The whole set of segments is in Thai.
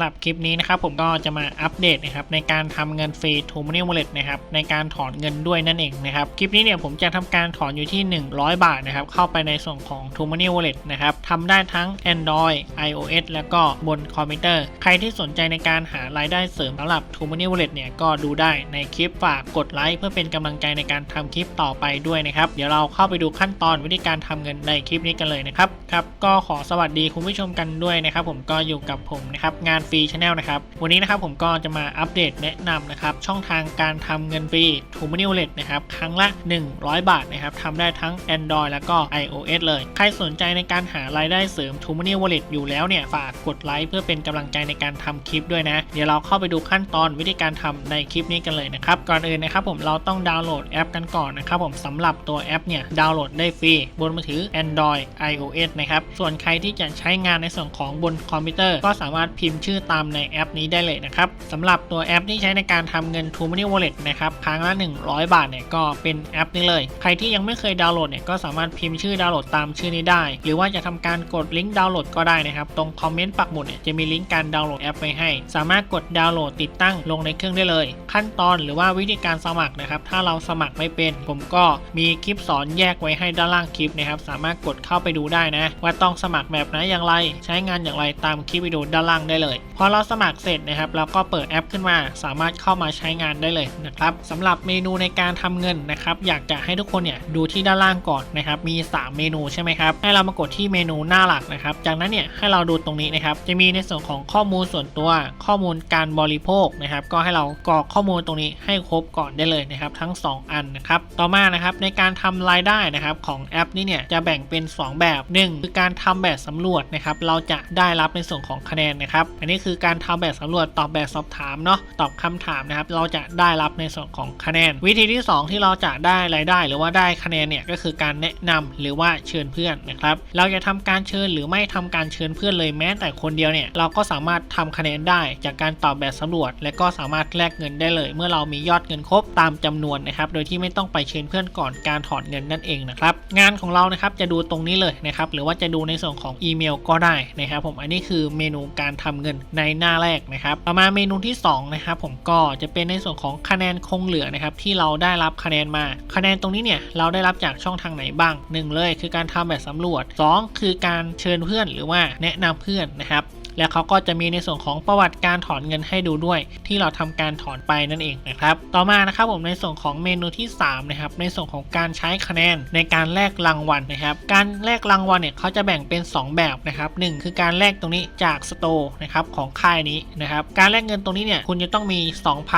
หรับคลิปนี้นะครับผมก็จะมาอัปเดตนะครับในการทำเงินฟรี t o Money Wallet นะครับในการถอนเงินด้วยนั่นเองนะครับคลิปนี้เนี่ยผมจะทำการถอนอยู่ที่ 100 บาทนะครับเข้าไปในส่วนของ t o Money Wallet นะครับทำได้ทั้ง Android iOS แล้วก็บนคอมพิวเตอร์ ใครที่สนใจในการหารายได้เสริมสำหรับ t o Money Wallet เนี่ยก็ดูได้ในคลิปฝากกดไลค์เพื่อเป็นกำลังใจในการทำคลิปต่อไปด้วยนะครับเดี๋ยวเราเข้าไปดูขั้นตอนวิธีการทำเงินในคลิปนี้กันเลยนะครับครับก็ขอสวัสดีคุณผู้ชมกันด้วยนะครับผมก็อยู่กับผมนะครับงานฟรีชาแนลนะครับ วันนี้นะครับผมก็จะมาอัปเดตแนะนำนะครับ ช่องทางการทำเงินฟรี t o Money Wallet นะครับ ครั้งละ 100 บาทนะครับทำได้ทั้ง Android แล้วก็ iOS เลย ใครสนใจในการหารายได้เสริม t o Money Wallet อยู่แล้วเนี่ย ฝากกดไลค์เพื่อเป็นกำลังใจในการทำคลิปด้วยนะ เดี๋ยวเราเข้าไปดูขั้นตอนวิธีการทำในคลิปนี้กันเลยนะครับ ก่อนอื่นนะครับผมเราต้องดาวน์โหลดแอปกันก่อนนะครับผมสำหรับตัวแอปเนี่ยดาวน์โหลดได้ฟรีบนมือถือ Android iOS นะครับส่วนใครที่จะใช้งานในส่วนของบนคอมพิวเตอร์ ก็สามารถพิมพ์ชื่อตามในแอปนี้ได้เลยนะครับสำหรับตัวแอปที่ใช้ในการทำเงิน t o Money Wallet นะครับครั้งละ 100 บาทเนี่ยก็เป็นแอปนี้เลย ใครที่ยังไม่เคยดาวน์โหลดเนี่ยก็สามารถพิมพ์ชื่อดาวน์โหลดตามชื่อนี้ได้ หรือว่าจะทำการกดลิงก์ดาวน์โหลดก็ได้นะครับตรงคอมเมนต์ปักหมุดเนี่ยจะมีลิงก์การดาวน์โหลดแอปไว้ให้ สามารถกดดาวน์โหลดติดตั้งลงในเครื่องได้เลย ขั้นตอนหรือว่าวิธีการสมัครนะครับถ้าเราสมัครไม่เป็น ผมก็มีคลิปสอนแยกไว้ให้ด้านล่างคลิปนะครับสามารถกดเข้าไปดูได้นะ ว่าต้องสมัครแบบไหนอย่างไร ใช้งานอย่างไรตามคลิปวิดีโอด้านล่างได้เลยพอเราสมัครเสร็จนะครับเราก็เปิดแอปขึ้นมา สามารถเข้ามาใช้งานได้เลยนะครับสำหรับเมนูในการทำเงินนะครับอยากจะให้ทุกคนเนี่ยดูที่ด้านล่างก่อนนะครับมี 3 เมนูใช่ไหมครับให้เรามากดที่เมนูหน้าหลักนะครับจากนั้นเนี่ยให้เราดูตรงนี้นะครับจะมีในส่วนของข้อมูลส่วนตัว ข้อมูลการบริโภคนะครับก็ให้เรากรอกข้อมูลตรงนี้ให้ครบก่อนได้เลยนะครับทั้ง 2 อันนะครับต่อมานะครับในการทำรายได้นะครับของแอปนี้เนี่ยจะแบ่งเป็น 2 แบบ 1 คือการทำแบบสำรวจนะครับเราจะได้รับในส่วนของคะแนนนะครับอันนี้คือการทำแบบสำรวจตอบแบบสอบถามเนาะตอบคำถามนะครับ เราจะได้รับในส่วนของคะแนน วิธีที่ 2 ที่เราจะได้รายได้ หรือว่าได้คะแนนเนี่ยก็คือการแนะนำหรือว่าเชิญเพื่อนนะครับ เราจะทำการเชิญหรือไม่ทำการเชิญเพื่อนเลยแม้แต่คนเดียวเนี่ยเราก็สามารถทำคะแนนได้จากการตอบแบบสำรวจ และก็สามารถแลกเงินได้เลย เมื่อเรามียอดเงินครบตามจำนวนนะครับ โดยที่ไม่ต้องไปเชิญเพื่อนก่อนการถอนเงินนั่นเองนะครับงานของเรานะครับจะดูตรงนี้เลยนะครับหรือว่าจะดูในส่วนของอีเมลก็ได้นะครับผมอันนี้คือเมนูการทำเงินในหน้าแรกนะครับต่อมาเมนูที่สองนะครับผมก็จะเป็นในส่วนของคะแนนคงเหลือนะครับที่เราได้รับคะแนนมา คะแนนตรงนี้เนี่ยเราได้รับจากช่องทางไหนบ้างหนึ่งเลยคือการทำแบบสำรวจสองคือการเชิญเพื่อนหรือว่าแนะนำเพื่อนนะครับ และเขาก็จะมีในส่วนของประวัติการถอนเงินให้ดูด้วย ที่เราทำการถอนไปนั่นเองนะครับ ต่อมานะครับผมในส่วนของเมนูที่3นะครับในส่วนของการใช้คะแนนในการแลกรางวัลนะครับ การแลกรางวัลเนี่ยเขาจะแบ่งเป็น 2 แบบนะครับหนึ่งคือการแลกตรงนี้จากสโตร์นะครับของค่ายนี้นะครับการแลกเงินตรงนี้เนี่ยคุณจะต้องมี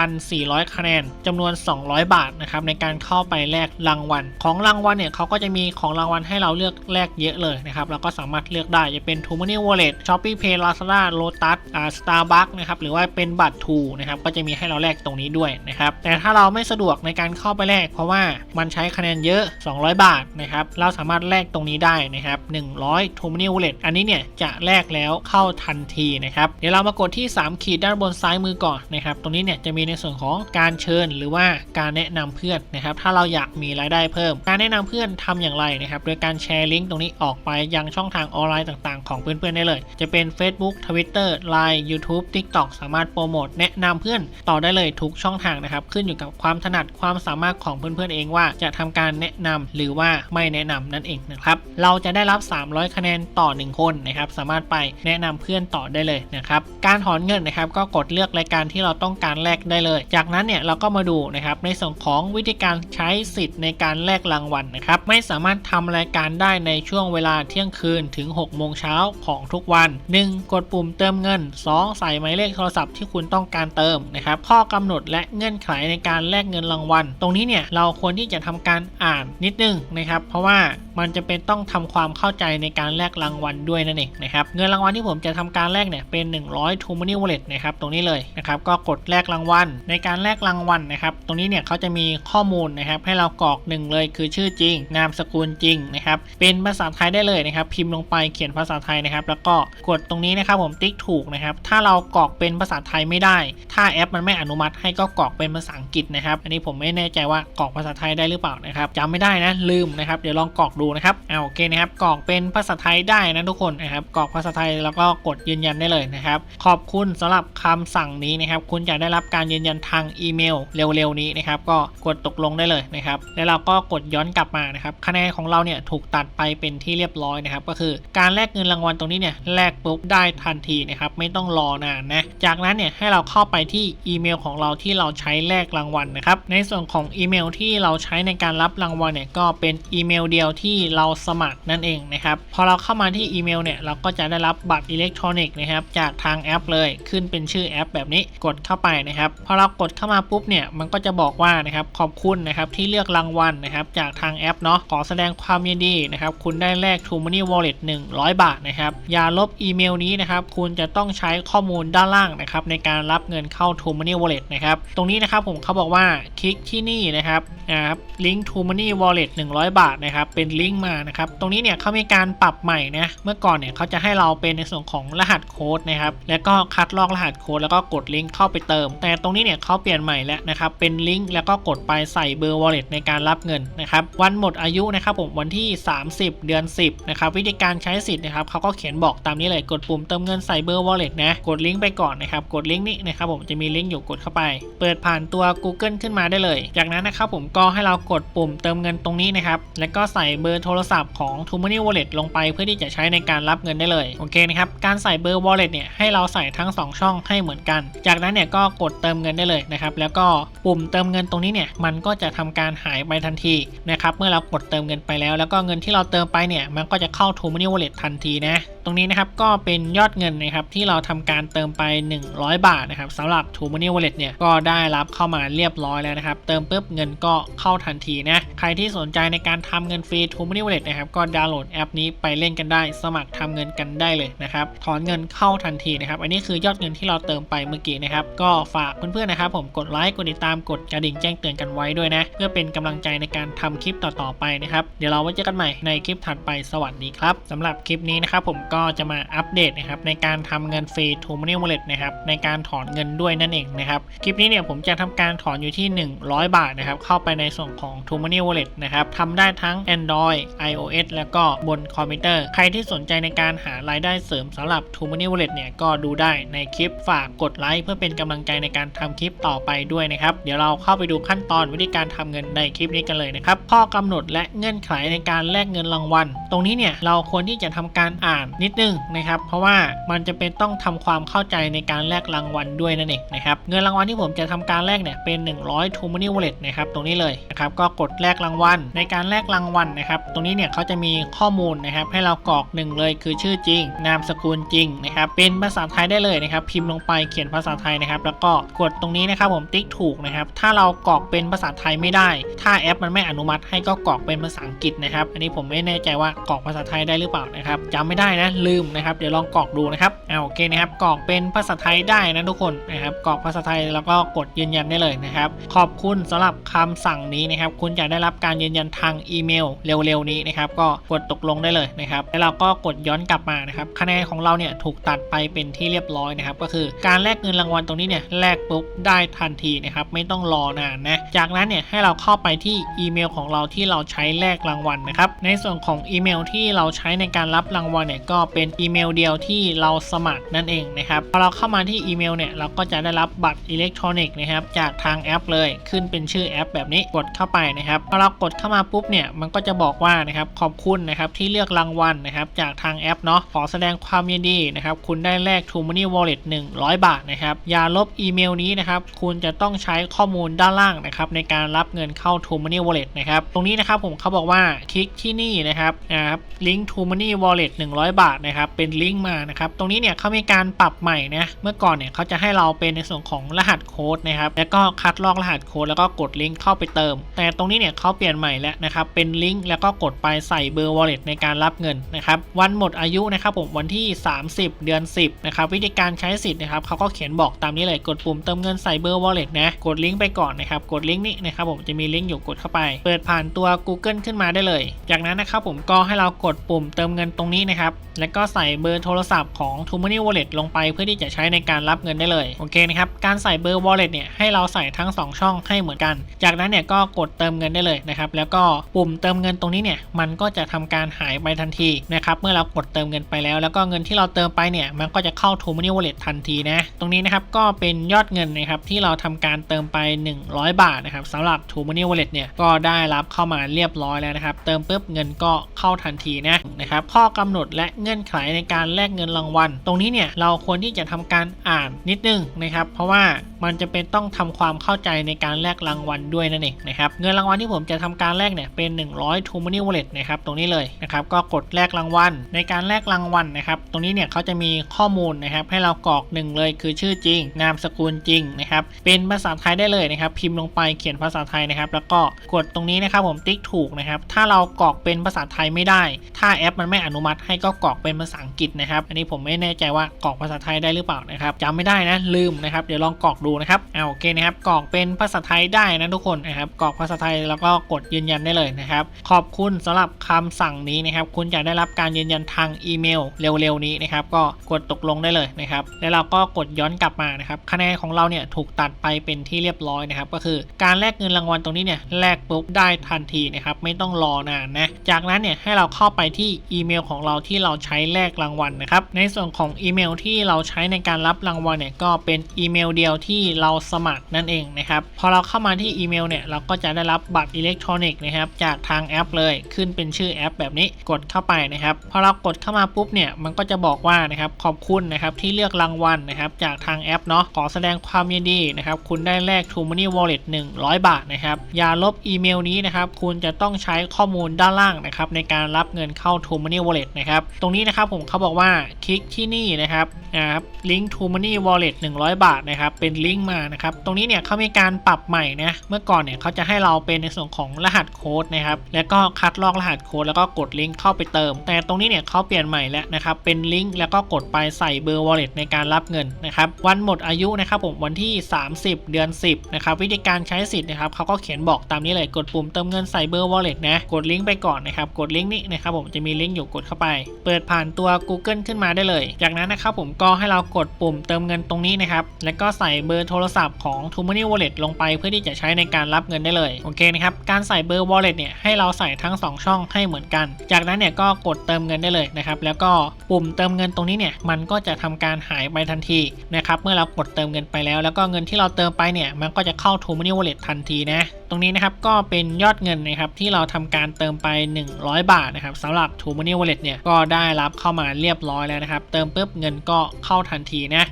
2,400 คะแนนจำนวน 200 บาทนะครับในการเข้าไปแลกรางวัล ของรางวัลเนี่ยเขาก็จะมีของรางวัลให้เราเลือกแลกเยอะเลยนะครับเราก็สามารถเลือกได้จะเป็น t o Money Wallet Shopee Pay Lazada Lotus อ่า Starbucks นะครับหรือว่าเป็นบัตรทูนะครับก็จะมีให้เราแลกตรงนี้ด้วยนะครับแต่ถ้าเราไม่สะดวกในการเข้าไปแลกเพราะว่ามันใช้คะแนนเยอะ 200 บาทนะครับเราสามารถแลกตรงนี้ได้นะครับ100 t o Money Wallet อันนี้เนี่ยจะแลกแล้วเข้าทันทีนะครับเดี๋ยวเรามากดที่ 3 ขีดด้านบนซ้ายมือก่อนนะครับตรงนี้เนี่ยจะมีในส่วนของการเชิญหรือว่าการแนะนำเพื่อนนะครับถ้าเราอยากมีรายได้เพิ่ม การแนะนำเพื่อนทำอย่างไรนะครับโดยการแชร์ลิงก์ตรงนี้ออกไปยังช่องทางออนไลน์ต่างๆ ของเพื่อนๆได้เลย จะเป็น Facebook Twitter Line YouTube TikTok สามารถโปรโมทแนะนำเพื่อนต่อได้เลยทุกช่องทางนะครับ ขึ้นอยู่กับความถนัดความสามารถของเพื่อนๆเองว่าจะทำการแนะนำหรือว่าไม่แนะนำนั่นเองนะครับ เราจะได้รับ 300 คะแนนต่อ 1 คนนะครับ สามารถไปแนะนำเพื่อนต่อได้เลยนะครับ การถอนเงินนะครับก็กดเลือกรายการที่เราต้องการแลกได้เลย จากนั้นเนี่ยเราก็มาดูนะครับในส่วนของวิธีการใช้สิทธิ์ในการแลกรางวัลนะครับ ไม่สามารถทำรายการได้ในช่วงเวลาเที่ยงคืนถึง 6 โมงเช้าของทุกวัน 1. กดปุ่มเติมเงิน 2. ใส่หมายเลขโทรศัพท์ที่คุณต้องการเติมนะครับข้อกำหนดและเงื่อนไขในการแลกเงินรางวัล ตรงนี้เนี่ยเราควรที่จะทำการอ่านนิดนึงนะครับ เพราะว่ามันจะเป็นต้องทำความเข้าใจในการแลกรางวัลด้วยนั่นเองนะครับเงินรางวัลที่ผมจะทำการแลกเนี่ยเป็น 100 t o Money Wallet นะครับตรงนี้เลยนะครับก็กดแลกรางวัลในการแลกรางวัลนะครับตรงนี้เนี่ยเขาจะมีข้อมูลนะครับให้เรากรอกหนึ่งเลยคือชื่อจริง นามสกุลจริงนะครับเป็นภาษาไทยได้เลยนะครับพิมพ์ลงไปเขียนภาษาไทยนะครับแล้วก็กดตรงนี้นะครับนะครับผมติ๊กถูกนะครับ ถ้าเรากรอกเป็นภาษาไทยไม่ได้ ถ้าแอปมันไม่อนุมัติให้ก็กรอกเป็นภาษาอังกฤษนะครับ อันนี้ผมไม่แน่ใจว่ากรอกภาษาไทยได้หรือเปล่านะครับจำไม่ได้นะลืมนะครับ เดี๋ยวลองกรอกดูนะครับเอาโอเคนะครับกรอกเป็นภาษาไทยได้นะทุกคนนะครับกรอกภาษาไทยแล้วก็กดยืนยันได้เลยนะครับ ขอบคุณสำหรับคำสั่งนี้นะครับ คุณจะได้รับการยืนยันทางอีเมลเร็วๆนี้นะครับ ก็กดตกลงได้เลยนะครับ แล้วเราก็กดย้อนกลับมานะครับคะแนนของเราเนี่ยถูกตัดไปเป็นที่เรียบร้อยนะครับ ก็คือการแลกเงินรางวัลตรงนี้เนี่ยแลกปุ๊บได้ทันทีนะครับไม่ต้องรอนานนะจากนั้นเนี่ยให้เราเข้าไปที่อีเมลของเราที่เราใช้แลกรางวัลนะครับในส่วนของอีเมลที่เราใช้ในการรับรางวัลเนี่ยก็เป็นอีเมลเดียวที่เราสมัครนั่นเองนะครับพอเราเข้ามาที่อีเมลเนี่ยเราก็จะได้รับบัตรอิเล็กทรอนิกส์นะครับจากทางแอปเลยขึ้นเป็นชื่อแอป แบบนี้กดเข้าไปนะครับพอเรากดเข้ามาปุ๊บเนี่ยมันก็จะบอกว่านะครับขอบคุณนะครับที่เลือกรางวัลนะครับจากทางแอปเนาะขอแสดงความยินดีนะครับคุณได้แลก True Money Wallet 100บาทนะครับอย่าลบอีเมลนี้นะครับ คุณจะต้องใช้ข้อมูลด้านล่างนะครับในการรับเงินเข้า True Money Wallet นะครับ ตรงนี้นะครับผมเขาบอกว่าคลิกที่นี่นะครับนะครับลิงก์ True Money Wallet 100 บาทนะครับ เป็นลิงก์มานะครับ ตรงนี้เนี่ยเขามีการปรับใหม่นะ เมื่อก่อนเนี่ยเขาจะให้เราเป็นในส่วนของรหัสโค้ดนะครับ แล้วก็คัดลอกรหัสโค้ดแล้วก็กดลิงก์เข้าไปเติม แต่ตรงนี้เนี่ยเขาเปลี่ยนใหม่แล้วนะครับ เป็นลิงก์แล้วก็กดไปใส่เบอร์ wallet ในการรับเงินนะครับ วันหมดอายุนะครับผมวันที่ 30 เดือน 10 นะครับ วิธีการใช้สิทธิ์นะครับเขาก็เขียนบอกตามนี้เลย กดปุ่มเติมเงินใส่เบอร์ wallet นะ กดลิงก์ไปก่อนนะครับ กดลิงก์นี้นะครับผมจะมีลิงก์อยู่กดเข้าไป เปิดผ่านตัว Google ขึ้นมาได้เลย จากนั้นนะครับผมก็ให้เรากดปุ่มเติมเงินตรงนี้นะครับ แล้วก็ใส่เบอร์โทรศัพท์ของ t o m o n e y Wallet ลงไปเพื่อที่จะใช้ในการรับเงินได้เลย โอเคนะครับ การใส่เบอร์ wallet เนี่ยให้เราใส่ทั้ง 2 ช่องให้เหมือนกัน จากนั้นเนี่ยก็กดเติมเงินได้เลยนะครับ แล้วก็ปุ่มเติมเงินตรงนี้เนี่ยมันก็จะทำการหายไปทันทีนะครับเมื่อเรากดเติมเงินไปแล้ว แล้วก็เงินที่เราเติมไปเนี่ยมันก็จะเข้า t o m o n e y Wallet ทันทีนะ ตรงนี้นะครับก็เป็นยอดเงินนะครับที่เราทำการเติมไป 100 บาทนะครับสำหรับ t o m o n e y Wallet เนี่ยก็ได้รับเข้ามาเรียบร้อยแล้วนะครับ เติมปุ๊บเงินก็เข้าทันทีนะใครที่สนใจในการทำเงินฟรี t o m o n e y Wallet นะครับก็ดาวน์โหลดแอปนี้ไปเล่นกันได้ สมัครทำเงินกันได้เลยนะครับถอนเงินเข้าทันทีนะครับอันนี้คือยอดเงินที่เราเติมไปเมื่อกี้นะครับก็ฝากเพื่อนๆนะครับ ผมกดไลค์กดติดตามกดกระดิ่งแจ้งเตือนกันไว้ด้วยนะเพื่อเป็นกำลังใจในการทำคลิปต่อๆไปนะครับเดี๋ยวเราไว้เจอกันใหม่ในคลิปถัดไปสวัสดีครับสำหรับคลิปนี้นะครับผมก็จะมาอัปเดตนะครับในการทำเงินฟรี t o m o n e y Wallet นะครับในการถอนเงินด้วยนั่นเองนะครับคลิปนี้เนี่ยผมจะทำการถอนอยู่ที่ 100 บาทนะครับเข้าไปในส่วนของ t o m o n e y Wallet นะครับทำได้ทั้ง Android iOS แล้วก็บนคอมพิวเตอร์ ใครที่สนใจในการหารายได้เสริมสำหรับ t o m o n e y Wallet เนี่ยก็ดูได้ในคลิปฝากกดไลค์เพื่อเป็นกำลังใจในการทำคลิปต่อไปด้วยนะครับ เดี๋ยวเราเข้าไปดูขั้นตอนวิธีการทำเงินในคลิปนี้กันเลยนะครับ ข้อกำหนดและเงื่อนไขในการแลกเงินรางวัล ตรงนี้เนี่ยเราควรที่จะทำการอ่านนิดนึงนะครับ เพราะว่ามันจะเป็นต้องทำความเข้าใจในการแลกรางวัลด้วยนั่นเองนะครับเงินรางวัลที่ผมจะทำการแลกเนี่ยเป็น 100 t o m o n e y Wallet นะครับตรงนี้เลยนะครับก็กดแลกรางวัลในการแลกรางวัลนะครับตรงนี้เนี่ยเขาจะมีข้อมูลนะครับให้เรากรอกหนึ่งเลยคือชื่อจริง นามสกุลจริงนะครับเป็นภาษาไทยได้เลยนะครับพิมพ์ลงไปเขียนภาษาไทยนะครับแล้วก็กดตรงนี้นะครับผมติ๊กถูกนะครับถ้าเรากรอกเป็นภาษาไทยไม่ได้ ถ้าแอปมันไม่อนุมัติให้ก็กรอกเป็นภาษาอังกฤษนะครับอันนี้ผมไม่แน่ใจว่ากรอกภาษาไทยได้หรือเปล่านะครับจำไม่ได้นะลืมนะครับเดี๋ยวลองกรอกดูนะครับเอาโอเคนะครับกรอกเป็นภาษาไทยได้นะทุกคนนะครับกรอกภาษาไทยแล้วก็กดยืนยันได้เลยนะครับ ขอบคุณสำหรับคำสั่งนี้นะครับ คุณจะได้รับการยืนยันทางอีเมลเร็วๆนี้นะครับ ก็กดตกลงได้เลยนะครับแล้วเราก็กดย้อนกลับมานะครับ คะแนนของเราเนี่ยถูกตัดไปเป็นที่เรียบร้อยนะครับ ก็คือการแลกเงินรางวัลตรงนี้เนี่ยแลกปุ๊บได้ทันทีนะครับ ไม่ต้องรอนานนะจากนั้นเนี่ยให้เราเข้าไปที่อีเมลของเราที่เราใช้แลกรางวัลนะครับ ในส่วนของอีเมลที่เราใช้ในการรับรางวัลเนี่ยก็เป็นอีเมลเดียวที่เราสมัครนั่นเองนะครับพอเราเข้ามาที่อีเมลเนี่ยเราก็จะได้รับบัตรอิเล็กทรอนิกส์นะครับจากทางแอปเลยขึ้นเป็นชื่อแอป แบบนี้กดเข้าไปนะครับพอเรากดเข้ามาปุ๊บเนี่ยมันก็จะบอกว่านะครับขอบคุณนะครับที่เลือกรางวัลนะครับจากทางแอปเนาะขอแสดงความยินดีนะครับคุณได้แลก t o m o n e y Wallet 100 บาทนะครับอย่าลบอีเมลนี้นะครับคุณจะต้องใช้ข้อมูลด้านล่างนะครับในการรับเงินเข้า t o m o n e y Wallet นะครับตรงนี้นะครับผมเขาบอกว่าคลิกที่นี่นะครับนะครับลิงก์ t o m o n e y Wallet 100 บาทนะครับเป็นลิงก์มานะครับ ตรงนี้เนี่ยเขามีการปรับใหม่นะ เมื่อก่อนเนี่ยเขาจะให้เราเป็นในส่วนของรหัสโค้ดนะครับ แล้วก็คัดลอกรหัสโค้ดแล้วก็กดลิงก์เข้าไปเติม แต่ตรงนี้เนี่ยเขาเปลี่ยนใหม่แล้วนะครับ เป็นลิงก์แล้วก็กดไปใส่เบอร์ wallet ในการรับเงินนะครับ วันหมดอายุนะครับผมวันที่ 30 เดือน 10 นะครับ วิธีการใช้สิทธิ์นะครับเขาก็เขียนบอกตามนี้เลย กดปุ่มเติมเงินใส่เบอร์ wallet นะ กดลิงก์ไปก่อนนะครับ กดลิงก์นี้นะครับผมจะมีลิงก์อยู่กดเข้าไป เปิดผ่านตัว Google ขึ้นมาได้เลย จากนั้นนะครับผมก็ให้เรากดปุ่มเติมเงินตรงนี้นะครับ แล้วก็ใส่เบอร์โทรศัพท์ศัพท์ของ t o m o n y Wallet ลงไปเพื่อที่จะใช้ในการรับเงินได้เลย โอเคนะครับ การใส่เบอร์ Wallet เนี่ยให้เราใส่ทั้ง 2 ช่องให้เหมือนกัน จากนั้นเนี่ยก็กดเติมเงินได้เลยนะครับ แล้วก็ปุ่มเติมเงินตรงนี้เนี่ยมันก็จะทำการหายไปทันทีนะครับ เมื่อเรากดเติมเงินไปแล้ว แล้วก็เงินที่เราเติมไปเนี่ยมันก็จะเข้า t o m o n y Wallet ทันทีนะ ตรงนี้นะครับก็เป็นยอดเงินนะครับที่เราทำการเติมไป 100 บาทนะครับสำหรับ t o m o n y Wallet เนี่ยก็ได้รับเข้ามาเรียบร้อยแล้วนะครับ เติมปุ๊บเงินก็เข้าทันทีนะนะครับข้อกำหนดและเงื่อนไขในการแลกเงินรางวัล ตรงนี้เนี่ยเราควรที่จะทำการอ่านนิดนึงนะครับ เพราะว่ามันจะเป็นต้องทำความเข้าใจในการแลกรางวัลด้วยนั่นเองนะครับเงินรางวัลที่ผมจะทำการแลกเนี่ยเป็น 100 t o m o n y Wallet นะครับตรงนี้เลยนะครับก็กดแลกรางวัล ในการแลกรางวัลนะครับตรงนี้เนี่ยเขาจะมีข้อมูลนะครับให้เรากรอกหนึ่งเลยคือชื่อจริง นามสกุลจริงนะครับเป็นภาษาไทยได้เลยนะครับพิมพ์ลงไปเขียนภาษาไทยนะครับแล้วก็กดตรงนี้นะครับผมติ๊กถูกนะครับถ้าเรากรอกเป็นภาษาไทยไม่ได้ ถ้าแอปมันไม่อนุมัติให้ก็กรอกเป็นภาษาอังกฤษนะครับอันนี้ผมไม่แน่ใจว่ากรอกภาษาไทยได้หรือเปล่านะครับจำไม่ได้นะลืมนะครับเดี๋ยวลองกรอกดูนะครับเอาโอเคนะครับกรอกเป็นภาษาไทยได้นะทุกคนนะครับกรอกภาษาไทยแล้วก็กดยืนยันได้เลยนะครับขอบคุณสำหรับคำสั่งนี้นะครับคุณจะได้รับการยืนยันทางอีเมลเร็วๆนี้นะครับก็กดตกลงได้เลยนะครับแล้วเราก็กดย้อนกลับมานะครับคะแนนของเราเนี่ยถูกตัดไปเป็นที่เรียบร้อยนะครับก็คือการแลกเงินรางวัลตรงนี้เนี่ยแลกปุ๊บได้ทันทีนะครับไม่ต้องรอนานนะจากนั้นเนี่ยให้เราเข้าไปที่อีเมลของเราที่เราใช้แลกรางวัลนะครับในส่วนของอีเมลที่เราใช้ในการรับรางวัลเนี่ยก็เป็นอีเมลเดียวที่เราสมัครนั่นเองนะครับพอเราเข้ามาที่อีเมลเนี่ยเราก็จะได้รับบัตรอิเล็กทรอนิกส์นะครับจากทางแอปเลยขึ้นเป็นชื่อแอป แบบนี้กดเข้าไปนะครับพอเรากดเข้ามาปุ๊บเนี่ยมันก็จะบอกว่านะครับขอบคุณนะครับที่เลือกรางวัลนะครับจากทางแอปเนาะขอแสดงความยินดีนะครับคุณได้แลก t o m o n y Wallet 100 บาทนะครับอย่าลบอีเมลนี้นะครับคุณจะต้องใช้ข้อมูลด้านล่างนะครับในการรับเงินเข้า t o m o n y Wallet นะครับตรงนี้นะครับผมเขาบอกว่าคลิกที่นี่นะครับนะครับลิงก์ t o m o n y Wallet 100 บาทนะครับ เป็นลิงก์มานะครับ ตรงนี้เนี่ยเขามีการปรับใหม่นะ เมื่อก่อนเนี่ยเขาจะให้เราเป็นในส่วนของรหัสโค้ดนะครับ แล้วก็คัดลอกรหัสโค้ดแล้วก็กดลิงก์เข้าไปเติม แต่ตรงนี้เนี่ยเขาเปลี่ยนใหม่แล้วนะครับ เป็นลิงก์แล้วก็กดไปใส่เบอร์ wallet ในการรับเงินนะครับ วันหมดอายุนะครับผมวันที่ 30 เดือน 10นะครับ วิธีการใช้สิทธิ์นะครับเขาก็เขียนบอกตามนี้เลย กดปุ่มเติมเงินใส่เบอร์ wallet นะ กดลิงก์ไปก่อนนะครับ กดลิงก์นี้นะครับผมจะมีลิงก์อยู่กดเข้าไป เปิดผ่านตัว Google ขึ้นมาได้เลย จากนั้นนะครับผมก็ให้เรากดปุ่มเติมเงินตรงนี้นะครับแล้วก็ใส่เบอร์โทรศัพท์ของ t o m o n y Wallet ลงไปเพื่อที่จะใช้ในการรับเงินได้เลยโอเคนะครับการใส่เบอร์ wallet เนี่ยให้เราใส่ทั้ง 2 ช่องให้เหมือนกัน จากนั้นเนี่ยก็กดเติมเงินได้เลยนะครับแล้วก็ปุ่มเติมเงินตรงนี้เนี่ยมันก็จะทำการหายไปทันทีนะครับเมื่อเรากดเติมเงินไปแล้ว แล้วก็เงินที่เราเติมไปเนี่ยมันก็จะเข้า t o m o n y Wallet ทันทีนะ ตรงนี้นะครับก็เป็นยอดเงินนะครับที่เราทำการเติมไป 100 บาทนะครับสำหรับ t o m o n y Wallet เนี่ยก็ได้รับเข้ามาเรียบร้อยแล้วนะครับ เติมปุ๊บเงินก็เข้าทันทีนะ